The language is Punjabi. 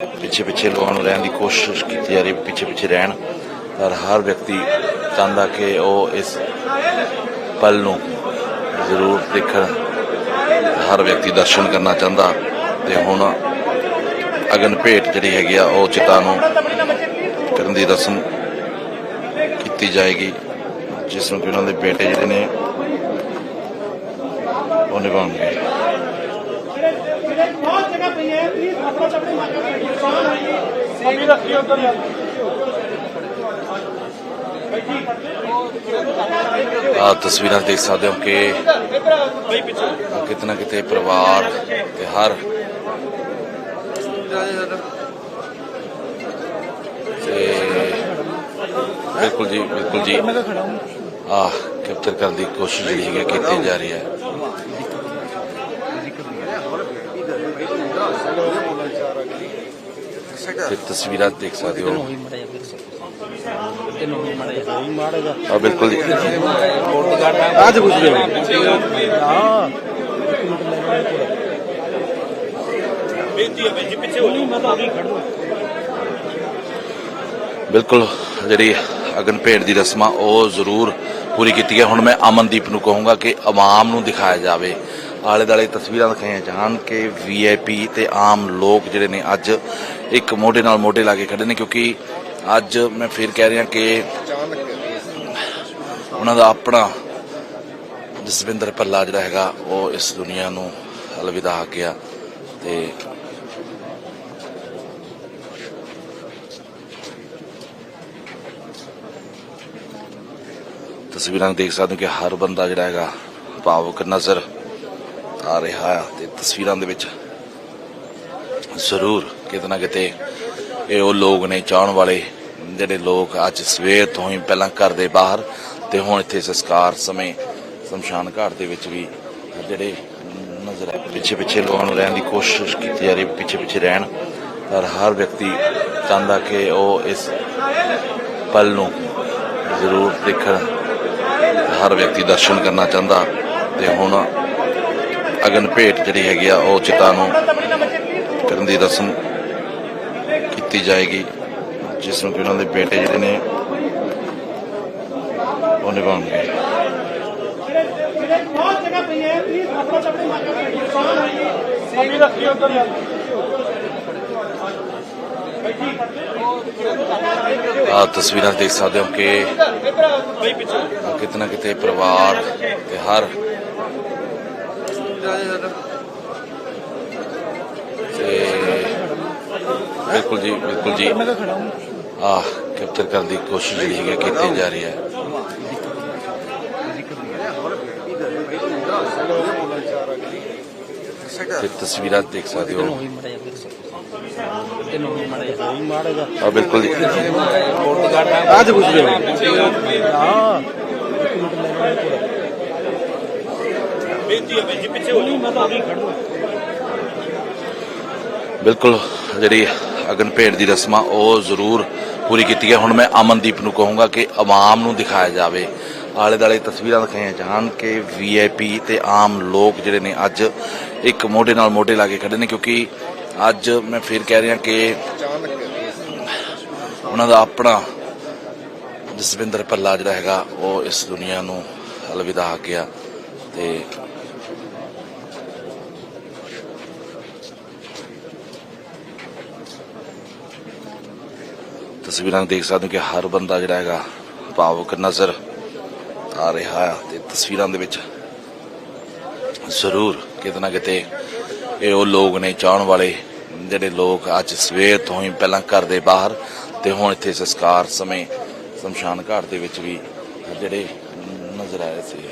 ਪਿੱਛੇ ਪਿੱਛੇ ਲੋਕਾਂ ਨੂੰ ਰਹਿਣ ਦੀ ਕੋਸ਼ਿਸ਼ ਕੀਤੀ ਜਾ ਰਹੀ, ਪਿੱਛੇ ਪਿੱਛੇ ਰਹਿਣ। ਪਰ ਹਰ ਵਿਅਕਤੀ ਚਾਹੁੰਦਾ ਕਿ ਉਹ ਇਸ ਪਲ ਨੂੰ ਜ਼ਰੂਰ ਦੇਖਣ। ਹਰ ਵਿਅਕਤੀ ਦਰਸ਼ਨ ਕਰਨਾ ਚਾਹੁੰਦਾ ਤੇ ਹੁਣ ਅਗਨ ਭੇਟ ਜਿਹੜੀ ਹੈਗੀ ਆ, ਉਹ ਚਿਤਾ ਨੂੰ ਕਰਨ ਦੀ ਰਸਮ ਕੀਤੀ ਜਾਏਗੀ, ਜਿਸ ਨੂੰ ਕਿ ਉਹਨਾਂ ਦੇ ਬੇਟੇ ਜਿਹੜੇ ਨੇ, ਉਹ ਨਿਭਾਉਣਗੇ। बहुत जगह पे है प्लीज अपना अपने माता का नुकसान है सभी रखिए उधर ਆ ਤਸਵੀਰਾਂ ਦੇਖ ਸਕਦੇ ਹੋ ਕਿ ਕਿਤਨਾ ਕਿਤੇ ਪਰਿਵਾਰ ਤੇ ਹਰ ਤੇ ਬਿਲਕੁਲ ਜੀ ਬਿਲਕੁਲ ਜੀ ਆ ਕੈਪਚਰ ਕਰਨ ਦੀ ਕੋਸ਼ਿਸ਼ ਜਿਹੜੀ ਹੈਗੀ ਹੈ ਕੀਤੀ ਜਾ ਰਹੀ ਹੈ ਤੇ ਤਸਵੀਰਾਂ ਦੇਖ ਸਕਦੇ ਹੋ ਆ ਬਿਲਕੁਲ ਅੱਜ ਕੁਝ ਨਹੀਂ ਬਿਲਕੁਲ ਜਿਹੜੀ ਅਗਨ ਭੇਟ ਦੀ ਰਸਮਾਂ ਉਹ ਜ਼ਰੂਰ ਪੂਰੀ ਕੀਤੀ ਹੈ ਹੁਣ ਮੈਂ ਅਮਨਦੀਪ ਨੂੰ ਕਹੂੰਗਾ ਕਿ ਆਵਾਮ ਨੂੰ ਦਿਖਾਇਆ ਜਾਵੇ ਆਲੇ ਦਾਲੇ ਤਸਵੀਰਾਂ ਦਿਖਾਈਆਂ ਜਾਣ ਕਿ ਵੀਆਈਪੀ ਤੇ ਆਮ ਲੋਕ ਜਿਹੜੇ ਨੇ ਅੱਜ ਇੱਕ ਮੋਢੇ ਨਾਲ ਮੋਢੇ ਲਾ ਕੇ ਖੜੇ ਨੇ ਕਿਉਂਕਿ ਅੱਜ ਮੈਂ ਫਿਰ ਕਹਿ ਰਿਹਾ ਕਿ ਉਹਨਾਂ ਦਾ ਆਪਣਾ ਜਸਵਿੰਦਰ ਪੱਲਾ ਜਿਹੜਾ ਹੈਗਾ, ਉਹ ਇਸ ਦੁਨੀਆ ਨੂੰ ਅਲਵਿਦਾ ਆ ਗਿਆ ਤੇ ਤਸਵੀਰਾਂ ਦੇਖ ਸਕਦੇ ਹੋ ਕਿ ਹਰ ਬੰਦਾ ਜਿਹੜਾ ਹੈਗਾ ਭਾਵੁਕ ਨਜ਼ਰ ਆ ਰਿਹਾ ਹੈ ਤੇ ਤਸਵੀਰਾਂ ਦੇ ਵਿੱਚ ਜ਼ਰੂਰ ਕਿਤੇ ਨਾ ਕਿਤੇ ਇਹ ਉਹ ਲੋਕ ਨੇ ਚਾਹਣ ਵਾਲੇ, ਜਿਹੜੇ ਲੋਕ ਅੱਜ ਸਵੇਰ ਤੋਂ ਹੀ ਪਹਿਲਾਂ ਘਰ ਦੇ ਬਾਹਰ ਤੇ ਹੁਣ ਇੱਥੇ ਸੰਸਕਾਰ ਸਮੇਂ, ਸ਼ਮਸ਼ਾਨ ਘਾਟ ਦੇ ਵਿੱਚ ਵੀ ਜਿਹੜੇ ਨਜ਼ਰ ਆ ਪਿੱਛੇ ਪਿੱਛੇ ਲੋਕਾਂ ਨੂੰ ਰਹਿਣ ਦੀ ਕੋਸ਼ਿਸ਼ ਕੀਤੀ ਜਾ ਰਹੀ, ਪਿੱਛੇ ਪਿੱਛੇ ਰਹਿਣ। ਪਰ ਹਰ ਵਿਅਕਤੀ ਚਾਹੁੰਦਾ ਕਿ ਉਹ ਇਸ ਪਲ ਨੂੰ ਜ਼ਰੂਰ ਦੇਖਣ। ਹਰ ਵਿਅਕਤੀ ਦਰਸ਼ਨ ਕਰਨਾ ਚਾਹੁੰਦਾ ਤੇ ਹੁਣ ਅਗਨ ਭੇਟ ਜਿਹੜੀ ਹੈਗੀ ਆ, ਉਹ ਚਿਤਾ ਨੂੰ ਕਰਨ ਦੀ ਰਸਮ ਕੀਤੀ ਜਾਏਗੀ, ਜਿਸ ਨੂੰ ਉਹਨਾਂ ਦੇ ਬੇਟੇ ਜਿਹੜੇ ਨੇ, ਉਹ ਨਿਭਾਉਣਗੇ। ਆ ਤਸਵੀਰਾਂ ਦੇਖ ਸਕਦੇ ਹੋ ਕਿ ਕਿਤਨਾ ਕਿਤੇ ਪਰਿਵਾਰ ਤੇ ਹਰ ਤੇ ਬਿਲਕੁਲ ਜੀ ਬਿਲਕੁਲ ਜੀ। ਆ ਕੈਪਚਰ ਕਰਨ ਦੀ ਕੋਸ਼ਿਸ਼ ਜਿਹੜੀ ਹੈ ਕੀਤੀ ਜਾ ਰਹੀ ਹੈ। ਤੇ ਤਸਵੀਰਾਂ ਦੇਖ ਸਕਦੇ ਹੋ। ਆ ਬਿਲਕੁਲ ਜੀ। ਅੱਜ ਕੁਝ ਨਹੀਂ ਹਾਂ ਬਿਲਕੁਲ ਜਿਹੜੀ ਅਗਨ ਭੇਟ ਦੀ ਰਸਮ ਉਹ ਜ਼ਰੂਰ ਪੂਰੀ ਕੀਤੀ ਹੈ ਹੁਣ ਮੈਂ ਅਮਨਦੀਪ ਨੂੰ ਕਹੂੰਗਾ ਕਿ ਆਵਾਮ ਨੂੰ ਦਿਖਾਇਆ ਜਾਵੇ। ਆਲੇ ਦਾਲੇ ਤਸਵੀਰਾਂ ਦਿਖਾਈਆਂ ਜਾਣ ਕਿ ਵੀਆਈਪੀ ਤੇ ਆਮ ਲੋਕ ਜਿਹੜੇ ਨੇ ਅੱਜ ਇੱਕ ਮੋਢੇ ਨਾਲ ਮੋਢੇ ਲਾ ਕੇ ਖੜੇ ਨੇ ਕਿਉਂਕਿ ਅੱਜ ਮੈਂ ਫਿਰ ਕਹਿ ਰਿਹਾ ਕਿ ਉਹਨਾਂ ਦਾ ਆਪਣਾ ਜਸਵਿੰਦਰ ਪੱਲਾ ਜਿਹੜਾ ਹੈਗਾ ਉਹ ਇਸ ਦੁਨੀਆ ਨੂੰ ਅਲਵਿਦਾ ਆ ਗਿਆ ਤੇ ਤਸਵੀਰਾਂ ਦੇਖ ਸਕਦੇ ਹੋ ਕਿ ਹਰ ਬੰਦਾ ਜਿਹੜਾ ਹੈਗਾ ਭਾਵੁਕ ਨਜ਼ਰ ਆ ਰਿਹਾ ਹੈ ਤੇ ਤਸਵੀਰਾਂ ਦੇ ਵਿੱਚ ਜ਼ਰੂਰ ਕਿਤੇ ਨਾ ਕਿਤੇ ਇਹ ਉਹ ਲੋਕ ਨੇ ਚਾਹਣ ਵਾਲੇ ਜਿਹੜੇ ਲੋਕ ਅੱਜ ਸਵੇਰ ਤੋਂ ਹੀ ਪਹਿਲਾਂ ਘਰ ਦੇ ਬਾਹਰ ਤੇ ਹੁਣ ਇੱਥੇ ਸੰਸਕਾਰ ਸਮੇਂ ਸ਼ਮਸ਼ਾਨ ਘਾਟ ਦੇ ਵਿੱਚ ਵੀ ਜਿਹੜੇ ਨਜ਼ਰ ਆਏ ਸੀ।